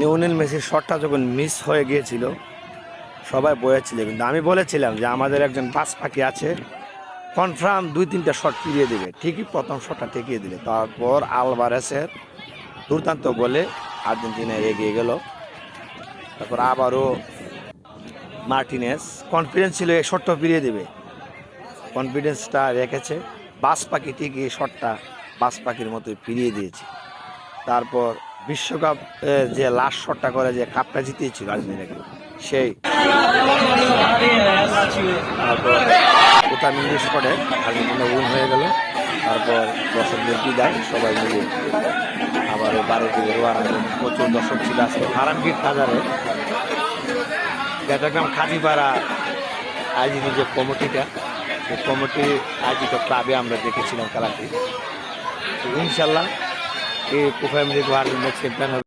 নিউনেল মেসির শটটা যখন মিস হয়ে গিয়েছিল, সবাই বয়েছিল। কিন্তু আমি বলেছিলাম যে আমাদের একজন বাস পাখি আছে কনফার্ম দুই তিনটা শট ফিরিয়ে দেবে। ঠিকই প্রথম শটটা ঠেকিয়ে দিলে। তারপর আলবারেসের দুর্দান্ত বলে আর্জেন্টিনা এগিয়ে গেল। তারপর আবারও মার্টিনেস কনফিডেন্স ছিল এই শটটা ফিরিয়ে দেবে। কনফিডেন্সটা রেখেছে। বাস পাখি ঠিকই শটটা বাস পাখির মতোই ফিরিয়ে দিয়েছে। তারপর বিশ্বকাপ যে লাস্ট শটটা করে যে কাপটা জিতিয়েছিল আর্জেন্টিনাকে সেই। তারপর ওতামিন্দি শটে আর্জেন্টিনা উইন হয়ে গেল। তারপর দর্শকদের বিদায়, সবাই মিলে আবার বারো দিকে হলো। প্রচুর দর্শক ছিল আজকে হারামগীর বাজারে। চট্টগ্রাম খাজিপাড়া, আয়োজিত যে কমিটিটা, সেই কমিটি আয়োজিত ক্লাবে আমরা দেখেছিলাম খেলাটি। তো ইনশাল্লাহ এই কুফাইমলি আর্জেন্টিনা চ্যাম্পিয়ন হবে